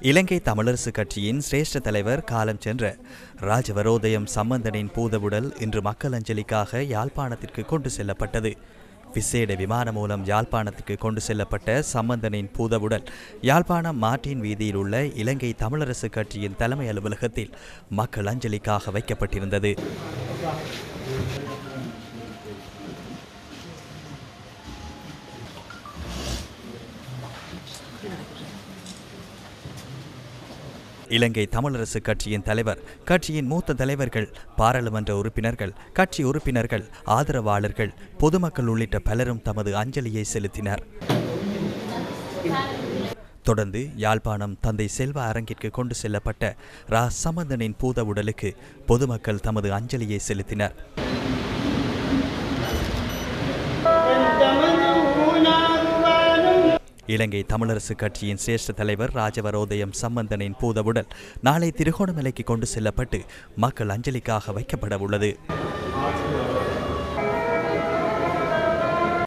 இலங்கை தமிழரசு கட்சியின் சிரேஷ்ட தலைவர் காலம் சென்ற ராஜவரோதயம் சம்பந்தனின் பூதவுடல் இன்று மக்கள் அஞ்சலிக்காக யாழ்ப்பாணத்திற்கு கொண்டு செல்லப்பட்டது. விசேட விமானம் மூலம் யாழ்ப்பாணத்திற்கு கொண்டு செல்லப்பட்ட சம்பந்தனின் பூதவுடல் யாழ்ப்பாணம் மார்ட்டின் வீதியில் உள்ள இலங்கை தமிழரசு கட்சியின் தலைமை அலுவலகத்தில் மக்கள் அஞ்சலிக்காக வைக்கப்பட்டிருந்தது. இலங்கை தமிழரசு கட்சியின் தலைவர் கட்சியின் மூத்த தலைவர்கள் பாராளுமன்ற உறுப்பினர்கள் கட்சி உறுப்பினர்கள் ஆதரவாளர்கள் பொதுமக்கள் உள்ளிட்ட பலரும் தமது அஞ்சலியை செலுத்தினர். தொடர்ந்து யாழ்ப்பாணம் தந்தை செல்வ அரங்கிற்கு கொண்டு செல்லப்பட்ட ராசமந்தனின் பூத உடலுக்கு பொதுமக்கள் தமது அஞ்சலியை செலுத்தினர். இலங்கை தமிழரசு கட்சியின் சிரேஷ்ட தலைவர் ராஜவரோதயம் சம்பந்தனின் பூதவுடல் நாளை திருகோணமலைக்கு கொண்டு செல்லப்பட்டு மக்கள் அஞ்சலிக்காக வைக்கப்பட உள்ளது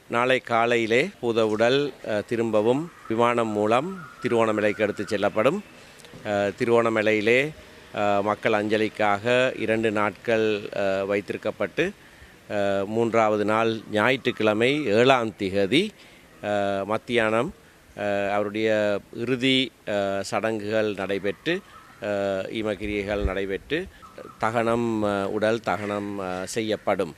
நாளை காலையிலே பூதவுடல் திரும்பவும் விமானம் மூலம் திருவோணமலைக்கு எடுத்து செல்லப்படும். திருவோணமலையிலே மக்கள் அஞ்சலிக்காக இரண்டு நாட்கள் வைத்திருக்கப்பட்டு மூன்றாவது நாள் ஞாயிற்றுக்கிழமை ஏழாம் திகதி மத்தியானம் அவருடைய இறுதி சடங்குகள் நடைபெற்று அஹ், ஈமக்கிரியைகள் நடைபெற்று தகனம் உடல் தகனம் செய்யப்படும்.